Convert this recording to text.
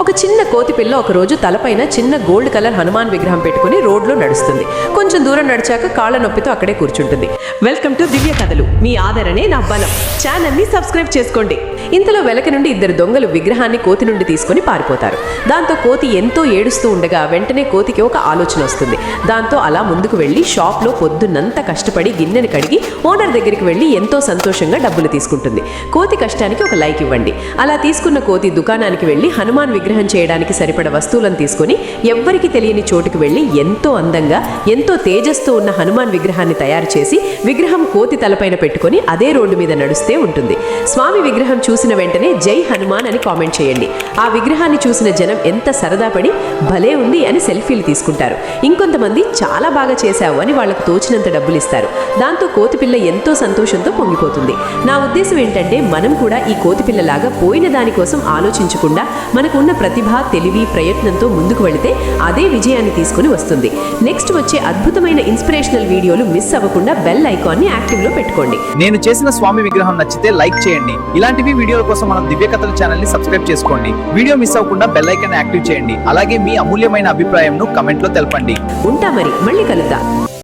ఒక చిన్న కోతి పిల్ల తలపైన చిన్న గోల్డ్ కలర్ హనుమాన్ విగ్రహం పెట్టుకుని రోడ్లో నడుస్తుంది. కొంచెం దూరం నడిచాక కాళ్ళ నొప్పితో అక్కడే కూర్చుంటుంది. వెల్కమ్ టు దివ్య కథలు. మీ ఆదరణే నా బలం. ఛానల్ని సబ్స్క్రైబ్ చేసుకోండి. ఇంతలో వెలక నుండి ఇద్దరు దొంగలు విగ్రహాన్ని కోతి నుండి తీసుకొని పారిపోతారు. దాంతో కోతి ఎంతో ఏడుస్తూ ఉండగా వెంటనే కోతికి ఒక ఆలోచన వస్తుంది. దాంతో అలా ముందుకు వెళ్ళి షాప్లో పొద్దున్నంత కష్టపడి గిన్నెని కడిగి ఓనర్ దగ్గరికి వెళ్ళి ఎంతో సంతోషంగా డబ్బులు తీసుకుంటుంది. కోతి కష్టానికి ఒక లైక్ ఇవ్వండి. అలా తీసుకున్న కోతి దుకాణానికి వెళ్ళి హనుమాన్ విగ్రహం చేయడానికి సరిపడ వస్తువులను తీసుకొని ఎవ్వరికి తెలియని చోటుకు వెళ్ళి ఎంతో అందంగా ఎంతో తేజస్తో ఉన్న హనుమాన్ విగ్రహాన్ని తయారు చేసి విగ్రహం కోతి తలపైన పెట్టుకొని అదే రోడ్డు మీద నడుస్తే ఉంటుంది. స్వామి విగ్రహం చూసిన వెంటనే జై హనుమాన్ అని కామెంట్ చేయండి. ఆ విగ్రహాన్ని చూసిన జనం ఎంత సరదా పడి భలే ఉంది అని సెల్ఫీలు తీసుకుంటారు. ఇంకొంతమంది చాలా బాగా చేశావు అని వాళ్ళకు తోచినంత డబ్బులు ఇస్తారు. దాంతో కోతిపిల్ల ఎంతో సంతోషంతో పొంగిపోతుంది. నా ఉద్దేశం ఏంటంటే మనం కూడా ఈ కోతిపిల్లలాగా పోయిన దానికోసం ఆలోచించకుండా మనకున్న ప్రతిభ తెలివి ప్రయత్నంతో ముందుకు వెళితే అదే విజయాన్ని తీసుకుని వస్తుంది. నెక్స్ట్ వచ్చే అద్భుతమైన ఇన్స్పిరేషనల్ వీడియోలు మిస్ అవ్వకుండా బెల్ ఐకాన్ని యాక్టివ్లో పెట్టుకోండి. నేను చేసిన స్వామి విగ్రహం నచ్చితే లైక్ చేయండి. ఇలాంటివి వీడియోల కోసం మనం దివ్య కథల ఛానల్ని సబ్స్క్రైబ్ చేసుకోండి. వీడియో మిస్ అవ్వకుండా బెల్ ఐకాన్ యాక్టివ్ చేయండి. అలాగే మీ అమూల్యమైన అభిప్రాయంను కమెంట్లో తెలపండి. ఉంటా మరి మళ్ళీ కలుద్దాం.